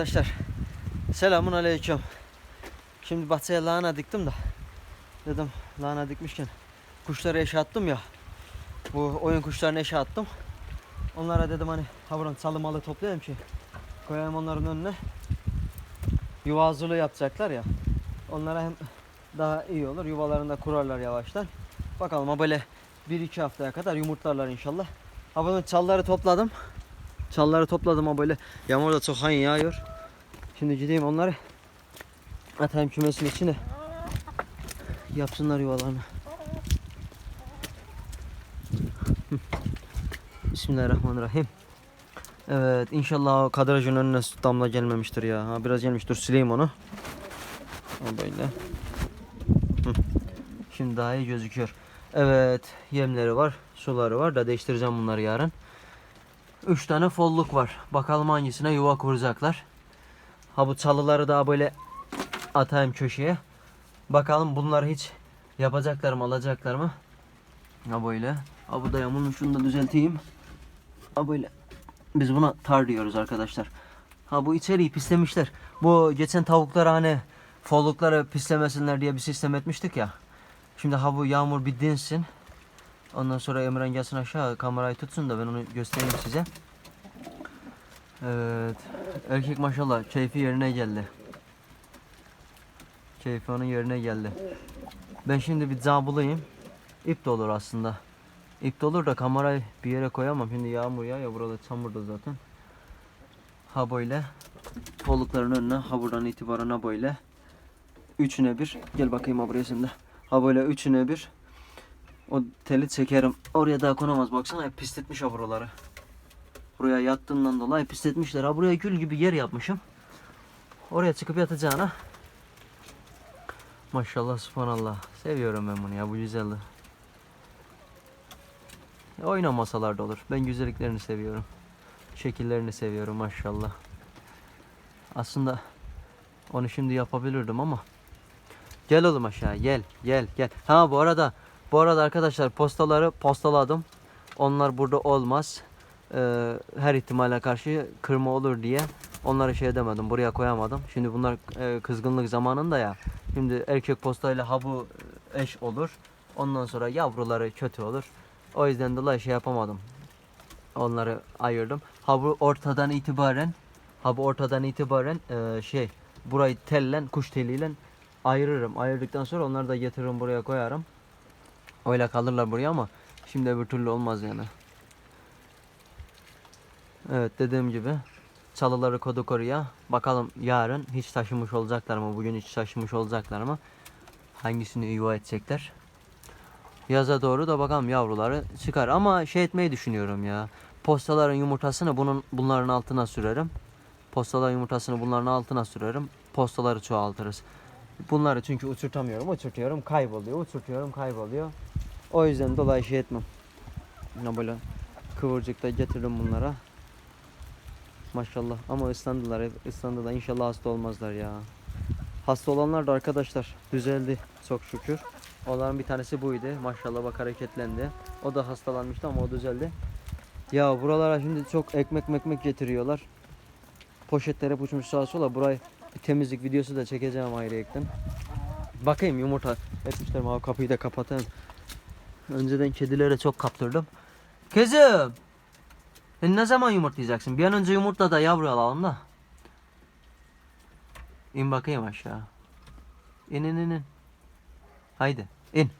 Arkadaşlar selamun aleyküm. Şimdi bahçeye lahana diktim de dedim lahana dikmişken kuşları eşe attım ya. Bu oyun kuşlarını eşe attım. Onlara dedim hani ha buradan salı malı toplayayım ki koyayım onların önüne. Yuva hazırlığı yapacaklar ya. Onlara hem daha iyi olur. Yuvalarında kurarlar yavaştan. Bakalım ha böyle 1-2 haftaya kadar yumurtlarlar inşallah. Ha çalları topladım. Çalları topladım ama böyle yağmur da çok hani yağıyor. Şimdi gideyim onları atayım kümesin içine. Yapsınlar yuvalarını. Bismillahirrahmanirrahim. Evet inşallah kadrajın önüne damla gelmemiştir ya. Ha, biraz gelmiş dur sileyim onu. O böyle. Şimdi daha iyi gözüküyor. Evet yemleri var suları var da değiştireceğim bunları yarın. 3 tane folluk var. Bakalım hangisine yuva kuracaklar. Ha bu çalıları daha böyle atayım köşeye. Bakalım bunları hiç yapacaklar mı alacaklar mı? Ha böyle. Ha bu da yamulmuş şunu da düzelteyim. Ha böyle. Biz buna tar diyoruz arkadaşlar. Ha bu içeriği pislemişler. Bu geçen tavukları hani follukları pislemesinler diye bir sistem etmiştik ya. Şimdi ha bu yağmur bir dinsin. Ondan sonra Emren gelsin aşağı kamerayı tutsun da ben onu göstereyim size. Evet. Erkek maşallah keyfi yerine geldi. Keyfi onun yerine geldi. Ben şimdi bir zabulayım. İp de olur aslında. İp de olur da kamerayı bir yere koyamam. Şimdi yağmur ya ya burada çamurda zaten. Ha böyle. Kolukların önüne ha buradan itibaren ha böyle. Üçüne bir. Gel bakayım ha buraya şimdi. Ha böyle üçüne bir. O teli çekerim. Oraya daha konamaz. Baksana hep pisletmiş ha buraları. Buraya yattığından dolayı pisletmişler. Ha buraya gül gibi yer yapmışım. Oraya çıkıp yatacağına. Maşallah subhanallah. Seviyorum ben bunu ya bu güzeldi. Ya Oynamasalar da olur. Ben güzelliklerini seviyorum. Şekillerini seviyorum maşallah. Aslında onu şimdi yapabilirdim ama. Gel oğlum aşağı gel gel gel. Ha bu arada bu arada arkadaşlar postaları postaladım. Onlar burada olmaz. Ee, her ihtimale karşı kırma olur diye onları şey edemedim. Buraya koyamadım. Şimdi bunlar e, kızgınlık zamanında ya. Şimdi erkek postayla ha bu eş olur. Ondan sonra yavruları kötü olur. O yüzden dolayı şey yapamadım. Onları ayırdım. Ha bu ortadan itibaren ha bu ortadan itibaren e, şey burayı tellen kuş teliyle ayırırım. Ayırdıktan sonra onları da getiririm buraya koyarım. Öyle kalırlar buraya ama şimdi öbür türlü olmaz yani. Evet dediğim gibi çalıları kodu koruya. Bakalım yarın hiç taşımış olacaklar mı? Bugün hiç taşımış olacaklar mı? Hangisini yuva edecekler? Yaza doğru da bakalım yavruları çıkar. Ama şey etmeyi düşünüyorum ya. Postaların yumurtasını bunun bunların altına sürerim. Postaların yumurtasını bunların altına sürerim. Postaları çoğaltırız. Bunları çünkü uçurtamıyorum. Uçurtuyorum kayboluyor. Uçurtuyorum kayboluyor. O yüzden dolayı şey etmem. Ya böyle kıvırcıkta getirdim bunlara. Maşallah ama ıslandılar ıslandılar. İnşallah hasta olmazlar ya. Hasta olanlar da arkadaşlar düzeldi çok şükür. Onların bir tanesi buydu. Maşallah bak hareketlendi. O da hastalanmıştı ama o düzeldi. Ya buralara şimdi çok ekmek mekmek getiriyorlar. Poşetler hep uçmuş sağa sola. Burayı bir temizlik videosu da çekeceğim ayrıyetten. Bakayım yumurta etmişler abi kapıyı da kapatayım. Önceden kedilere çok kaptırdım. Kızım. Sen ne zaman yumurtlayacaksın? Bir an önce yumurtla da yavru alalım da. İn bakayım aşağı. İn in in in. Haydi in.